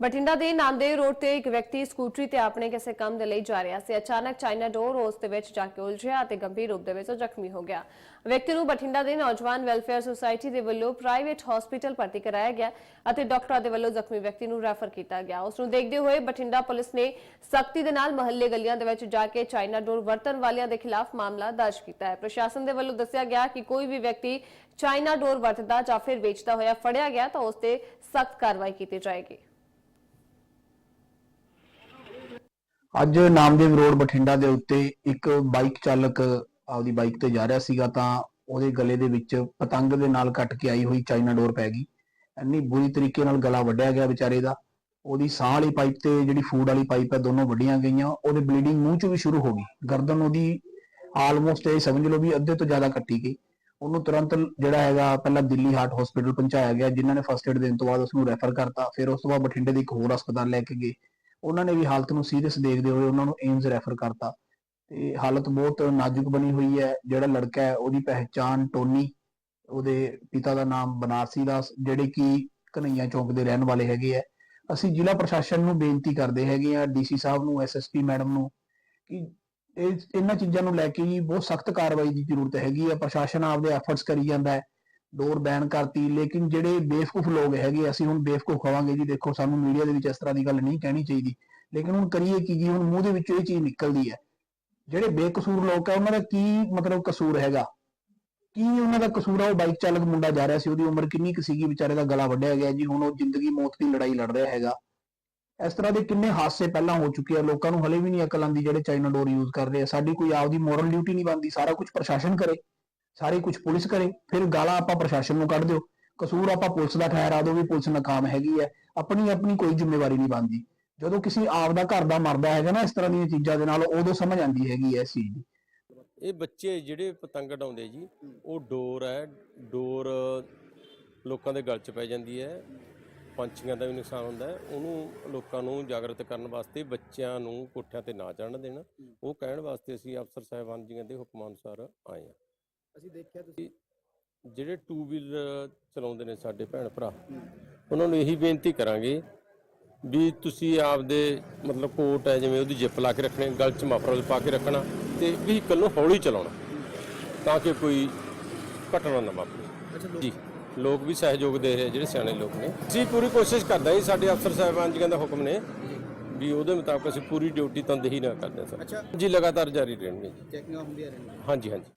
ਬਠਿੰਡਾ ਦੇ ਨਾਂਦੇ ਰੋਡ ਤੇ ਇੱਕ ਵਿਅਕਤੀ ਸਕੂਟਰੀ ਤੇ ਆਪਣੇ ਕਿਸੇ ਕੰਮ ਦੇ ਲਈ ਜਾ ਰਿਹਾ ਸੀ। ਅਚਾਨਕ ਚਾਈਨਾ ਡੋਰ ਉਸ ਦੇ ਵਿੱਚ ਜਾ ਕੇ ਉਲਝਿਆ ਅਤੇ ਗੰਭੀਰ ਰੂਪ ਦੇ ਵਿੱਚ ਜ਼ਖਮੀ ਹੋ ਗਿਆ। ਵਿਅਕਤੀ ਨੂੰ ਬਠਿੰਡਾ ਦੇ ਨੌਜਵਾਨ ਵੈਲਫੇਅਰ ਸੁਸਾਇਟੀ ਦੇ ਵੱਲੋਂ ਪ੍ਰਾਈਵੇਟ ਹਸਪੀਟਲ ਭਰਤੀ ਕਰਾਇਆ ਗਿਆ ਅਤੇ ਡਾਕਟਰਾਂ ਦੇ ਵੱਲੋਂ ਜ਼ਖਮੀ ਵਿਅਕਤੀ ਨੂੰ ਰੈਫਰ ਕੀਤਾ ਗਿਆ। ਉਸ ਨੂੰ ਦੇਖਦੇ ਹੋਏ ਬਠਿੰਡਾ ਪੁਲਿਸ ਨੇ ਸਖਤੀ ਦੇ ਨਾਲ ਮਹੱਲੇ ਗਲੀਆਂ ਦੇ ਵਿੱਚ ਜਾ ਕੇ ਚਾਈਨਾ ਡੋਰ ਵਰਤਣ ਵਾਲਿਆਂ ਦੇ ਖਿਲਾਫ ਮਾਮਲਾ ਦਰਜ ਕੀਤਾ ਹੈ। ਪ੍ਰਸ਼ਾਸਨ ਦੇ ਵੱਲੋਂ ਦੱਸਿਆ ਗਿਆ ਕਿ ਕੋਈ ਵੀ ਵਿਅਕਤੀ ਚਾਈਨਾ ਡੋਰ ਵਰਤਦਾ ਜਾਂ ਫਿਰ ਵੇਚਦਾ ਹੋਇਆ ਫੜਿਆ ਗਿਆ ਤਾਂ ਉਸ ਤੇ ਸਖਤ ਕਾਰਵਾਈ ਕੀਤੀ ਜਾਏਗੀ। ਅੱਜ ਨਾਮਦੇਵ ਰੋਡ ਬਠਿੰਡਾ ਦੇ ਉੱਤੇ ਇੱਕ ਬਾਈਕ ਚਾਲਕ ਆਪਦੀ ਬਾਈਕ ਤੇ ਜਾ ਰਿਹਾ ਸੀਗਾ ਤਾਂ ਉਹਦੇ ਗਲੇ ਦੇ ਵਿੱਚ ਪਤੰਗ ਦੇ ਨਾਲ ਕੱਟ ਕੇ ਆਈ ਹੋਈ ਚਾਈਨਾ ਡੋਰ ਪੈ ਗਈ। ਇੰਨੀ ਬੁਰੀ ਤਰੀਕੇ ਨਾਲ ਗਲਾ ਵੱਢਿਆ ਗਿਆ ਵਿਚਾਰੇ ਦਾ। ਉਹਦੀ ਸਾਹ ਵਾਲੀ ਪਾਈਪ ਤੇ ਜਿਹੜੀ ਫੂਡ ਵਾਲੀ ਪਾਈਪ ਹੈ, ਦੋਨੋਂ ਵੱਢੀਆਂ ਗਈਆਂ। ਉਹਦੇ ਬਲੀਡਿੰਗ ਮੂੰਹ 'ਚ ਵੀ ਸ਼ੁਰੂ ਹੋ ਗਈ। ਗਰਦਨ ਉਹਦੀ ਆਲਮੋਸਟ ਇਹ ਸਮਝ ਲਓ ਵੀ ਅੱਧੇ ਤੋਂ ਜ਼ਿਆਦਾ ਕੱਟੀ ਗਈ। ਉਹਨੂੰ ਤੁਰੰਤ ਜਿਹੜਾ ਹੈਗਾ ਪਹਿਲਾਂ ਦਿੱਲੀ ਹਾਰਟ ਹਸਪੀਟਲ ਪਹੁੰਚਾਇਆ ਗਿਆ, ਜਿਨ੍ਹਾਂ ਨੇ ਫਸਟ ਏਡ ਦੇਣ ਤੋਂ ਬਾਅਦ ਉਸ ਨੂੰ ਰੈਫਰ ਕਰਤਾ। ਫਿਰ ਉਸ ਤੋਂ ਬਾਅਦ ਬਠਿੰਡੇ ਦੇ ਇੱਕ ਹੋਰ ਹਸਪਤਾਲ ਲੈ ਕੇ ਗਏ। ਉਹਨਾਂ ਨੇ ਵੀ ਹਾਲਤ ਨੂੰ ਸੀਰੀਅਸ ਦੇਖਦੇ ਹੋਏ ਉਹਨਾਂ ਨੂੰ ਏਮਜ਼ ਰੈਫਰ ਕਰਤਾ। ਤੇ ਹਾਲਤ ਬਹੁਤ ਨਾਜ਼ੁਕ ਬਣੀ ਹੋਈ ਹੈ। ਜਿਹੜਾ ਲੜਕਾ ਹੈ, ਉਹਦੀ ਪਹਿਚਾਣ ਟੋਨੀ ਉਹਦੇ ਪਿਤਾ ਦਾ ਨਾਮ ਬਨਾਰਸੀ ਦਾਸ, ਜਿਹੜੇ ਕਿ ਕਨਈਆ ਚੌਂਕ ਦੇ ਰਹਿਣ ਵਾਲੇ ਹੈਗੇ ਆ ਅਸੀਂ ਜ਼ਿਲ੍ਹਾ ਪ੍ਰਸ਼ਾਸਨ ਨੂੰ ਬੇਨਤੀ ਕਰਦੇ ਹੈਗੇ ਆ ਡੀਸੀ ਸਾਹਿਬ ਨੂੰ ਐਸਐਸਪੀ ਮੈਡਮ ਨੂੰ, ਕਿ ਇਹਨਾਂ ਚੀਜ਼ਾਂ ਨੂੰ ਲੈ ਕੇ ਹੀ ਬਹੁਤ ਸਖਤ ਕਾਰਵਾਈ ਦੀ ਜ਼ਰੂਰਤ ਹੈਗੀ ਆ ਪ੍ਰਸ਼ਾਸਨ ਆਪਦੇ ਐਫਰਟਸ ਕਰੀ ਜਾਂਦਾ ਹੈ। ਡੋਰ ਬੈਨ ਕਰਤੀ, ਲੇਕਿਨ ਜਿਹੜੇ ਬੇਵਕੂਫ ਲੋਕ ਹੈਗੇ, ਅਸੀਂ ਹੁਣ ਬੇਵਕੂਫ ਹੋਵਾਂਗੇ ਜੀ, ਦੇਖੋ ਸਾਨੂੰ ਮੀਡੀਆ ਦੇ ਵਿੱਚ ਇਸ ਤਰ੍ਹਾਂ ਦੀ ਗੱਲ ਨਹੀਂ ਕਹਿਣੀ ਚਾਹੀਦੀ। ਲੇਕਿਨ ਹੁਣ ਕਰੀਏ ਕੀ ਜੀ, ਹੁਣ ਮੂੰਹ ਦੇ ਵਿੱਚੋਂ ਇਹ ਚੀਜ਼ ਨਿਕਲਦੀ ਹੈ। ਜਿਹੜੇ ਬੇਕਸੂਰ ਲੋਕ ਹੈ ਉਹਨਾਂ ਦਾ ਕੀ ਮਤਲਬ ਕਸੂਰ ਹੈਗਾ? ਕੀ ਉਹਨਾਂ ਦਾ ਕਸੂਰ ਆ? ਉਹ ਬਾਈਕ ਚਾਲਕ ਮੁੰਡਾ ਜਾ ਰਿਹਾ ਸੀ, ਉਹਦੀ ਉਮਰ ਕਿੰਨੀ ਕੁ ਸੀਗੀ? ਵਿਚਾਰੇ ਦਾ ਗਲਾ ਵੱਢਿਆ ਗਿਆ ਜੀ, ਹੁਣ ਉਹ ਜ਼ਿੰਦਗੀ ਮੌਤ ਦੀ ਲੜਾਈ ਲੜ ਰਿਹਾ ਹੈਗਾ। ਇਸ ਤਰ੍ਹਾਂ ਦੇ ਕਿੰਨੇ ਹਾਦਸੇ ਪਹਿਲਾਂ ਹੋ ਚੁੱਕੇ ਆ, ਲੋਕਾਂ ਨੂੰ ਹਲੇ ਵੀ ਨਹੀਂ ਅਕਲ ਆਂਦੀ ਜਿਹੜੇ ਚਾਈਨਾ ਡੋਰ ਯੂਜ਼ ਕਰ ਰਹੇ ਆ। ਸਾਡੀ ਕੋਈ ਆਪਦੀ ਮੋਰਲ ਡਿਊਟੀ ਨਹੀਂ ਬਣਦੀ, ਸਾਰਾ ਕੁਝ ਪ੍ਰਸ਼ਾਸਨ ਕਰੇ। ਸਾਰੀ ਕੁਝ ਪੁਲਿਸ ਕਰੇ, ਫਿਰ ਗਾਲਾਂ ਆਪਾਂ ਪ੍ਰਸ਼ਾਸਨ ਨੂੰ ਕੱਢ ਦਿਓ। ਕਸੂਰ ਆਪਾਂ ਪੁਲਿਸ ਦਾ ਠਹਿਰਾ ਦਿਓ ਵੀ ਪੁਲਿਸ ਨਾਕਾਮ ਹੈਗੀ ਹੈ। ਆਪਣੀ ਆਪਣੀ ਕੋਈ ਜ਼ਿੰਮੇਵਾਰੀ ਨਹੀਂ ਬਣਦੀ। ਜਦੋਂ ਕਿਸੇ ਆਪ ਦਾ ਘਰ ਦਾ ਮਰਦਾ ਹੈਗਾ ਨਾ, ਇਸ ਤਰ੍ਹਾਂ ਦੀਆਂ ਚੀਜ਼ਾਂ ਦੇ ਨਾਲ, ਉਦੋਂ ਸਮਝ ਆਂਦੀ ਹੈਗੀ ਹੈ ਚੀਜ਼ ਦੀ। ਇਹ ਬੱਚੇ ਜਿਹੜੇ ਪਤੰਗ ਉਡਾਉਂਦੇ ਜੀ, ਉਹ ਡੋਰ ਹੈ, ਡੋਰ ਲੋਕਾਂ ਦੇ ਗਲ 'ਚ ਪੈ ਜਾਂਦੀ ਹੈ। ਪੰਛੀਆਂ ਦਾ ਵੀ ਨੁਕਸਾਨ ਹੁੰਦਾ ਹੈ। ਉਹਨੂੰ ਲੋਕਾਂ ਨੂੰ ਜਾਗਰਤ ਕਰਨ ਵਾਸਤੇ ਬੱਚਿਆਂ ਨੂੰ ਕੋਠਿਆਂ ਤੇ ਨਾ ਚੜਨ ਦੇਣਾ। ਉਹ ਕਹਿਣ ਵਾਸਤੇ ਅਸੀਂ ਅਫਸਰ ਸਾਹਿਬਾਨ ਜੀਆਂ ਦੇ ਹੁਕਮਾਂ ਅਨੁਸਾਰ ਆਏ ਹਾਂ। ਅਸੀਂ ਦੇਖਿਆ ਤੁਸੀਂ ਜਿਹੜੇ ਟੂ ਵੀਲਰ ਚਲਾਉਂਦੇ ਨੇ ਸਾਡੇ ਭੈਣ ਭਰਾ ਉਹਨਾਂ ਨੂੰ ਇਹੀ ਬੇਨਤੀ ਕਰਾਂਗੇ ਵੀ ਤੁਸੀਂ ਆਪਦੇ ਮਤਲਬ ਕੋਟ ਹੈ ਜਿਵੇਂ ਉਹਦੀ ਜਿੱਪ ਲਾ ਕੇ ਰੱਖਣੀ ਗਲ 'ਚ ਮਫਰਲ ਪਾ ਕੇ ਰੱਖਣਾ ਤੇ ਵਹੀਕਲ ਨੂੰ ਹੌਲੀ ਚਲਾਉਣਾ ਤਾਂ ਕਿ ਕੋਈ ਘਟਨਾ ਨਾ ਵਾਪਰੇ। ਜੀ ਲੋਕ ਵੀ ਸਹਿਯੋਗ ਦੇ ਰਹੇ ਜਿਹੜੇ ਸਿਆਣੇ ਲੋਕ ਨੇ। ਅਸੀਂ ਪੂਰੀ ਕੋਸ਼ਿਸ਼ ਕਰਦੇ ਜੀ ਸਾਡੇ ਅਫਸਰ ਸਾਹਿਬਾਨ ਜੀਆਂ ਦਾ ਹੁਕਮ ਨੇ ਵੀ ਉਹਦੇ ਮੁਤਾਬਕ ਅਸੀਂ ਪੂਰੀ ਡਿਊਟੀ ਤਨਦੇਹੀ ਨਾਲ ਕਰਦੇ ਸਰ। ਜੀ ਲਗਾਤਾਰ ਜਾਰੀ ਰਹਿਣਗੇ ਜੀ। ਚੈਕਿੰਗ ਹੁੰਦੀਆਂ ਰਹਿੰਦੀਆਂ ਹਾਂਜੀ ਹਾਂਜੀ।